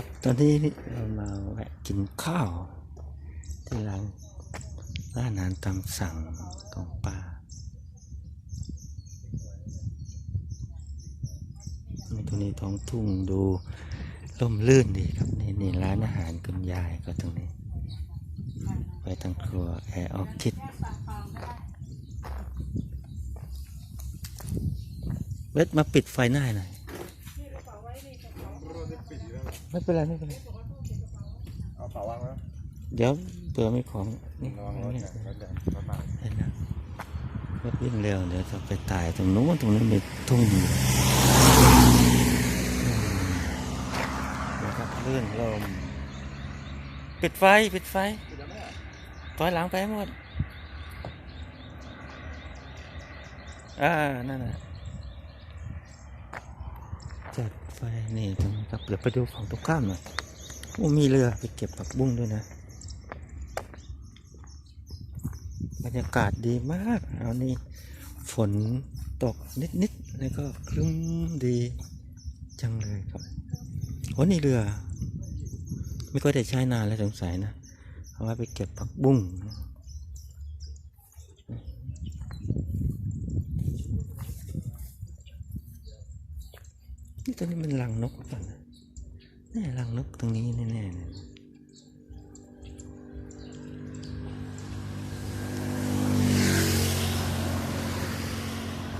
ครับ ตอนนี้เรามาแวะกินข้าว ที่ร้านร้านอาหารตามสั่งของป้าตรงนี้ท้องทุ่งดูร่มรื่นดีครับนี่นี่ร้านอาหารคุณยายก็ตรงนี้ ไปทางครัวแอร์ออคิดเวทมาปิดไฟหน้าหน่อย ไม่เป็นไรไม่เป็นไรเอาเป๋าวางไว้เดี๋ยวเผื่อมีของนี่ระวังรถนี่เนี่ยรถใหญ่รถมาเห็นนะรถวิ่งเร็วเดี๋ยวจะไปตายตรงนู้นตรงนี้มีทุ่งอยู่อืมเดี๋ยวครับลื่นลมปิดไฟปิดไฟถอยหลังไปให้หมด อ่า นั่นน่ะ จัดไฟนี่ตรงนี้ครับเดี๋ยวไปดูฝั่งตรงข้ามหน่อยโอ้มีเรือไปเก็บผักบุ้งด้วยนะบรรยากาศดีมากเอานี่ฝนตกนิดๆแล้วก็ครึ้มดีจังเลยครับโอ้นี่เรือ ไม่ค่อยได้ใช้นานแล้วสงสัยนะ เอาไว้ไปเก็บผักบุ้ง ตัวนี้มันรังนกหรือเปล่านะแน่รังนกตรงนี้แน่ๆเลย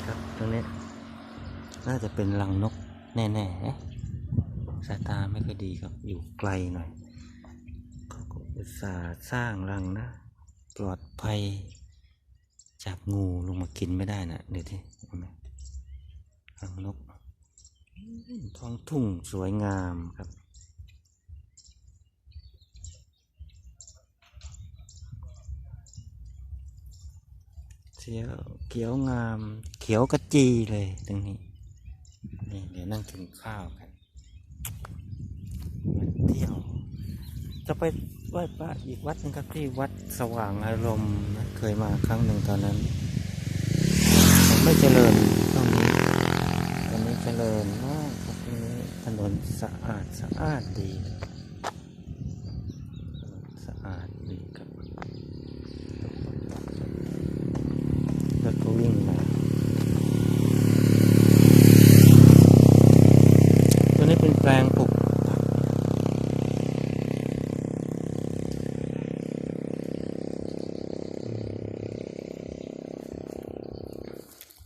ครับตรงนี้ น่าจะเป็นรังนกแน่ๆนะสายตาไม่ค่อยดีครับ อยู่ไกลหน่อยเขาก็อุตส่าห์สร้างรังนะ ปลอดภัยจากงูลงมากินไม่ได้นะเดี๋ยวที่รังนก ท้องทุ่งสวยงามครับเขียวเขียวงาม เขียวกระจีเลยตรงนี้ นี่เดี๋ยวนั่งกินข้าวกันเที่ยว จะไปไหว้พระอีกวัดนึงครับที่วัดสว่างอารมณ์นะเคยมาครั้งหนึ่งตอนนั้น ผมไม่เจริญตรงนี้ จริญมากครับตรงนี้ถนนสะอาดสะอาดดีถนนสะอาดดีครับ รถก็วิ่งมา ตัวนี้เป็นแปลงปลูกผัก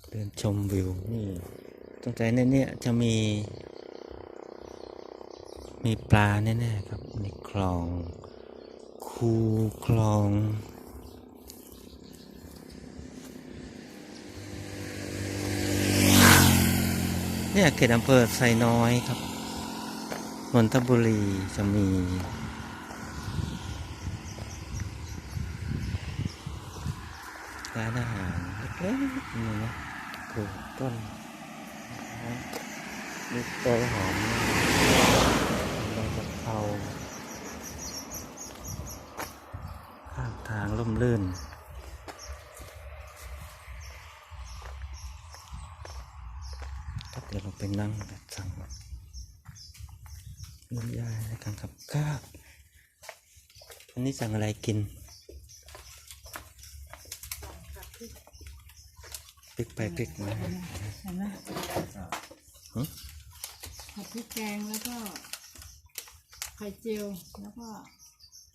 เดินชมวิว นี่ ตรงใจในเนี้จะมี มีปลาแน่ๆครับในคลอง คูคลองเนี่ยเขตอำเภอไซน้อยครับนนทบุรีจะมี ร้านอาหารเล็กๆนี่นะปลูกต้น ลูกโตหอมใบกะเพราข้างทางร่มรื่นครับเดี๋ยวเราไปนั่งแบบสั่งน้ำยาในการขับข้าววันนี้สั่งอะไรกิน พลิกไปพลิกมาเห็นไหมผัดพริกแกงแล้วก็ไข่เจียวแล้วก็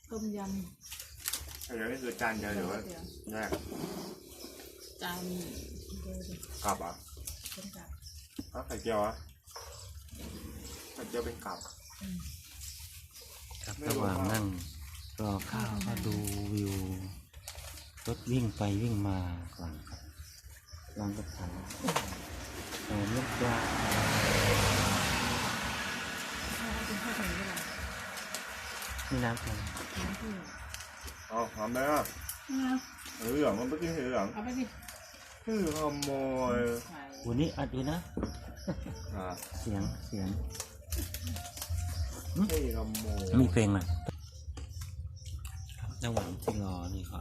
ต้มยเดี๋ยวนี่คือจานเดียวหรือว่าแยกำจานเดียวดิกลับอะเป็นกับถ้าไข่เจียวอะไข่เจียวเป็นกลับ ครับไม่ระหว่างนั่งรอข้าวก็ดูวิวรถวิ่งไปวิ่งมาก่อนครับ ลองกระถางหอมลูกปลาข้าวเป็นข้าวแข็งก็ได้นี่น้ำแข็งน้ำผึ้งอ๋อหอมได้อะเอาเหลืองมันเมื่อกี้เหลืองเอาไปดิคือขโมยใส่วันนี้อัดอยู่นะอ่าเสียงเสียงที่ขโมยมีเพลงไหมครับระหว่างที่รอนี่ก็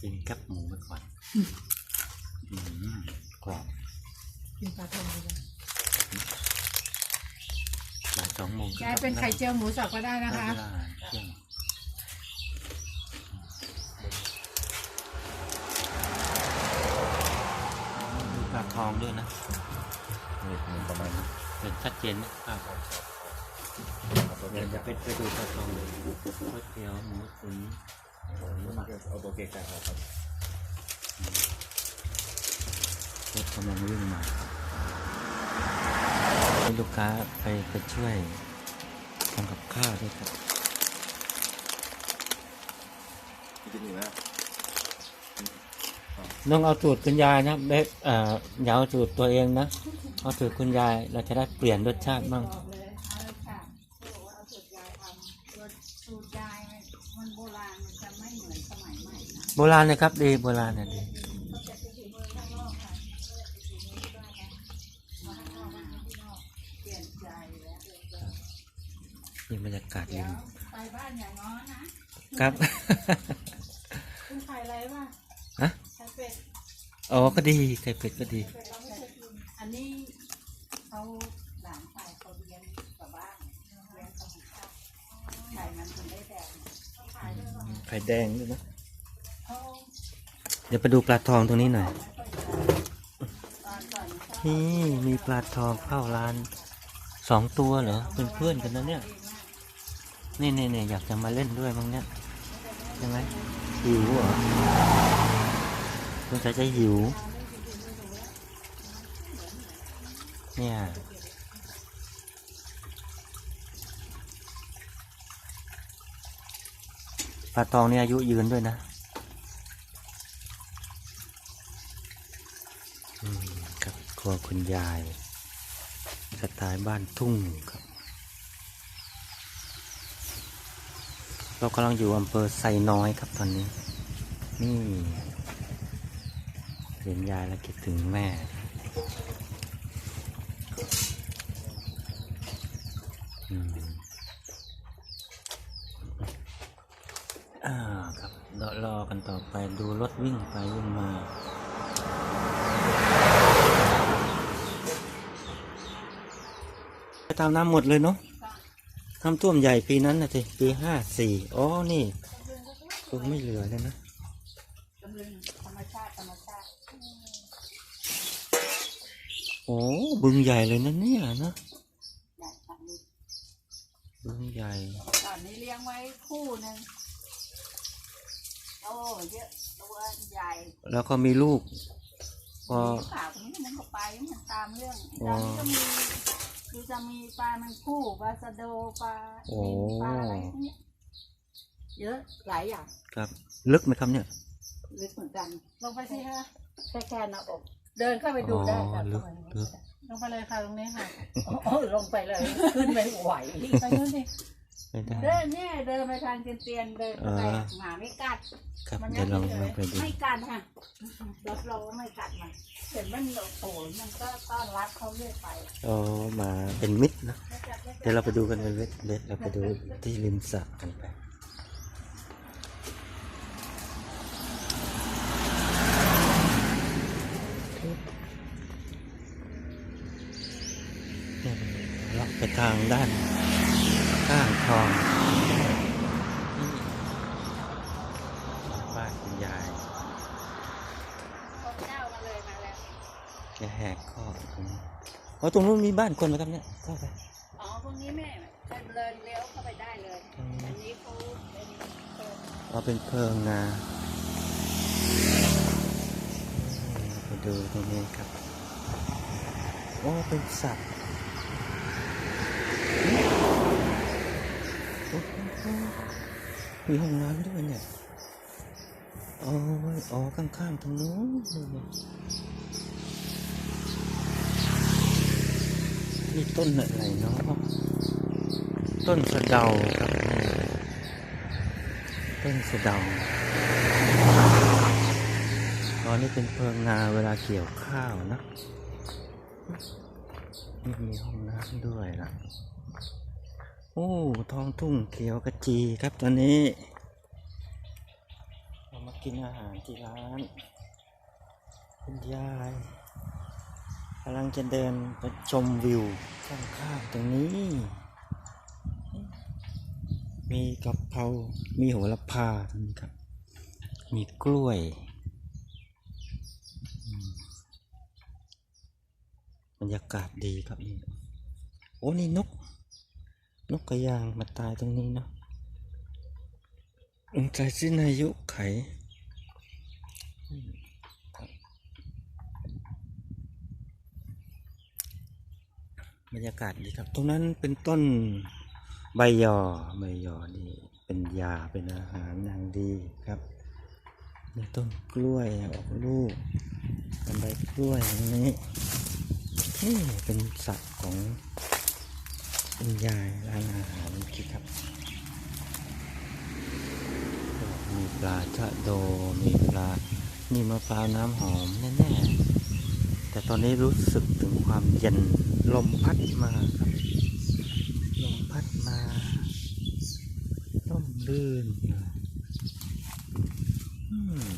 กินแคบหมูไปก่อนอืม กรอบกินปลาทองดีกว่าปบ่ายสองโมงยายเป็นไข่เจียวหมูสับก็ได้นะคะ ได้เวลาเที่ยงมีปลาทองด้วยนะนี่มันประมาณนี้เห็นชัดเจนไหมครับเอาตัวเดี๋เก่ยวงจะไปไปดูปลาทองเลยก๋วยเตี๋ยวหมูตุ๋นเอาตัวเก่งกันครับ รถกำลังวิ่งมาให้ลูกค้าไปไปช่วยทำกับข้าวด้วยครับกินอยู่นะน้องเอาสูตรคุณยายนะเบ๊กเอ่ออย่าเอาสูตรตัวเองนะ เอาสูตรคุณยายเราจะได้เปลี่ยนรสชาติบ้างบอกเลยเอาเลยค่ะเขาบอกว่าเอาสูตรยายทำสูตรสูตรยายมันมันโบราณมันจะไม่เหมือนสมัยใหม่นะโบราณนะครับดีโบราณนะดี ก็จะเป็นฝีมือข้างนอกค่ะก็จะเป็นฝีมือด้วยนะมาข้างนอกมาข้างนอกเปลี่ยนใจแล้วเดี๋ยว นี่บรรยากาศเดี๋ริยวมไปบ้านอย่างน้อยนะครับ คุณขายอะไรวะฮะไข่เป็ดอ๋อก็ดีไข่เป็ดก็ดี เป็ดเราไม่เคยกินอันนี้เขาหลานชายเขาเลี้ยงกับบ้านเลี้ยงธรรมชาติไข่มันถึงได้แดงเขาขายด้วยเหรอไข่แดงด้วยนะ เขาเดี๋ยวไปดูปลาทองตรงนี้หน่อยตอนก่อนเขานี่มีปลาทองเข้าร้านสองตัวเหรอเป็นเพื่อนกันนะเนี่ย นี่นี่นี่อยากจะมาเล่นด้วยมั้งเนี่ยใช่ไหมหิวเหรอสงสัยจะหิว เนี่ยปลาตองนี่อายุยืนด้วยนะครับครัวคุณยายสไตล์บ้านทุ่งครับ เรากำลังอยู่อำเภอไซน้อยครับตอนนี้ นี่เห็นยายแล้วคิดถึงแม่อืมอ่าครับรอรอกันต่อไปดูรถวิ่งไปวิ่งมา ไปตามน้ำหมดเลยเนาะ น้ำท่วมใหญ่ปีนั้นนะสิปีห้าสี่อ๋อ นี่คงไม่เหลือเลยนะตำลึงธรรมชาติธรรมชาติโอ้บึงใหญ่เลยนะเนี่ยนะใหญ่ค่ะนี่บึงใหญ่ตอนนี้เลี้ยงไว้คู่หนึ่งโอ้เยอะตัวใหญ่ แล้วก็มีลูกพอมีข่าวนี้มันก็ไปมันตามเรื่องอ๋ตออนนี้ก็มี คือจะมีปลามันคู่ปลาสะโดปลาโอ้ นิลปลาอะไรพวกเนี้ยเยอะหลายอย่างครับ ลึกไหมครับเนี่ย ลึกเหมือนกัน ลงไปสิคะแค่แค่หน้าอก เดินเข้าไปดูได้อ๋อค่ะลึกลึก ลงไปเลยค่ะตรงนี้ค่ะ โอ้ลงไปเลย ขึ้นไม่ไหว ไปนู่นสิ ไม่ได้ เดินเนี่ยเดินไปทางเตียนๆเดินไปอ่า หมาไม่กัดครับมันเดี๋ยวลองยัลองไปดูไม่กัดค่ะรับรองว่าไม่กัดมันเห็นมันโอ้โหมันก็ต้อนรับเขาเรื่อยไปอ๋อมาเป็นมิตรนะไม่กัดไม่กัด เดี๋ยวเราไปดูกันเลยเวทเวทเราไปดูที่ริมสระกันไปเนี่ยเลาะไปทางด้าน ข้างคลองนี่บ้านคุณยายพระเจ้ามาเลยมาแล้วแกแหกข้อกตรงนี้อ๋อตรงนู้นมีบ้านคนไหมครับเนี่ยเข้าไปอ๋อพวกนี้แม่เดินเลี้ยวเข้าไปได้เลยอืมอันนี้เขาเป็นเปิดเอาเป็นเพลิงนาไปดูตรงนี้ครับ โอ้ เป็นสัตว์โอ้โห มีห้องน้ำด้วยเนี่ยอ๋ออ๋อข้างๆตรงนู้นเลยนี่ต้นอะไรเนาะต้นสะเดาครับต้นสะเดาตอนนี้เป็นเพลิงนาเวลาเกี่ยวข้าวนะ นี่มีห้องน้ำด้วยล่ะ โอ้ท้องทุ่งเขียวกระจีครับตอนนี้ เรามากินอาหารที่ร้าน คุณยายกำลังจะเดินไปชมวิวข้างๆตรงนี้ มีกะเพรา มีโหระพาตรงนี้ครับ มีกล้วย บรรยากาศดีครับนี่โอ้นี่นก นกกระยางมาตายตรงนี้เนาะองใจสิ้นอายุไขอืมครับบรรยากาศดีครับ ตรงนั้นเป็นต้นใบยอ ใบยอนี่เป็นยาเป็นอาหารอย่างดีครับ มีต้นกล้วยออกลูกเป็นใบกล้วยอย่างนี้นี่เป็นสัตว์ของ คุณยายร้านอาหารคิดครับ มีปลาชะโด มีปลา นี่มะพร้าวน้ำหอมแน่ๆ แต่ตอนนี้รู้สึกถึงความเย็นลมพัดมาครับ ลมพัดมาล่มลื่นอืม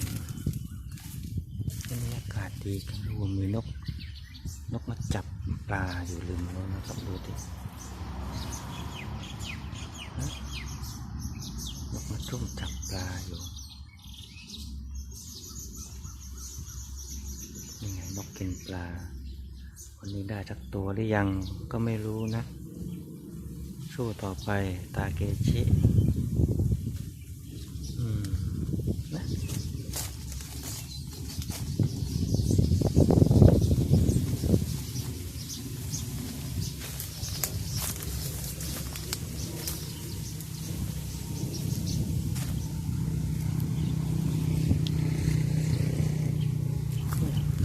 บรรยากาศดีกันรวมมีนก นกมาจับปลาอยู่ริมโน้นนะครับดูดิ ซุ่มจับปลาอยู่นี่ไงนกกินปลา วันนี้ได้สักตัวหรือยังก็ไม่รู้นะ สู้ต่อไปตาเกชิอืมนะ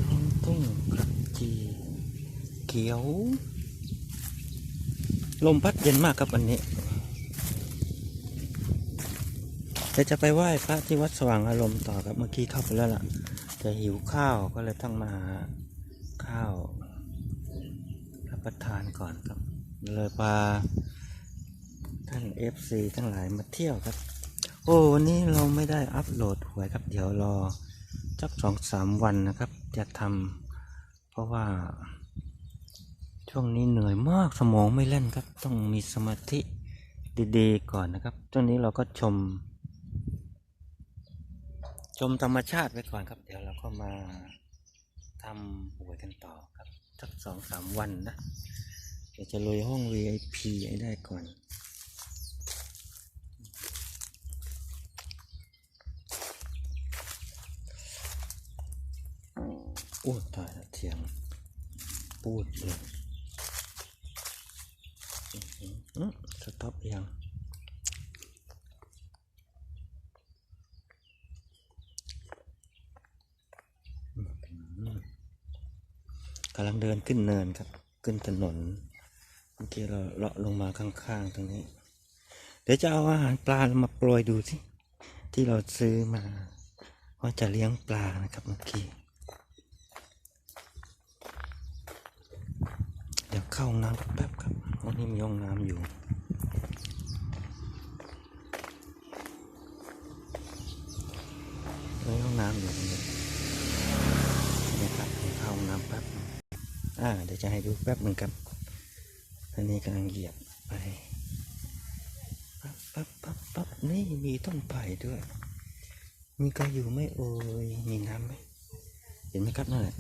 ท้องทุ่งกระจีเขียว ลมพัดเย็นมากครับวันนี้เดี๋ยวจะไปไหว้พระที่วัดสว่างอารมณ์ต่อครับเมื่อกี้เข้าไปแล้วล่ะจะหิวข้าวก็เลยต้องมาหาข้าวรับประทานก่อนครับ เลยพาท่านเอฟซีทั้งหลายมาเที่ยวครับ โอ้วันนี้เราไม่ได้อัปโหลดหวยครับ เดี๋ยวรอสักสองสามวันนะครับ จะทำเพราะว่า ช่วงนี้เหนื่อยมากสมองไม่เล่นครับ ต้องมีสมาธิดีๆก่อนนะครับ ช่วงนี้เราก็ชม ชมธรรมชาติไว้ก่อนครับ เดี๋ยวเราก็มาทำหวยกันต่อครับสักสองสามวันนะ เดี๋ยวจะลุยห้อง VIP ให้ได้ก่อนโอ้ตายแล้วเทียง พูดเลยอื้อหืออื้อ สต็อปยังกำลังเดินขึ้นเนินครับ ขึ้นถนน เมื่อกี้เราเลาะลงมาข้างๆตรงนี้ เดี๋ยวจะเอาอาหารปลามาโปรยดูสิที่เราซื้อมาว่าจะเลี้ยงปลานะครับเมื่อกี้ เข้าห้องน้ำแป๊บครับห้องนี้มีห้องน้ำอยู่มีห้องน้ำอยู่ตรงนี้นะครับเข้าห้องน้ำแป๊บอ่าเดี๋ยวจะให้ดูแป๊บหนึ่งครับอันนี้กำลังเหยียบไปปั๊บปั๊บปั๊บปั๊บนี่มีต้นไผ่ด้วย มีใครอยู่ไหม่เอ่ยมีน้ำไหมเห็นไหมครับนั่นแหละ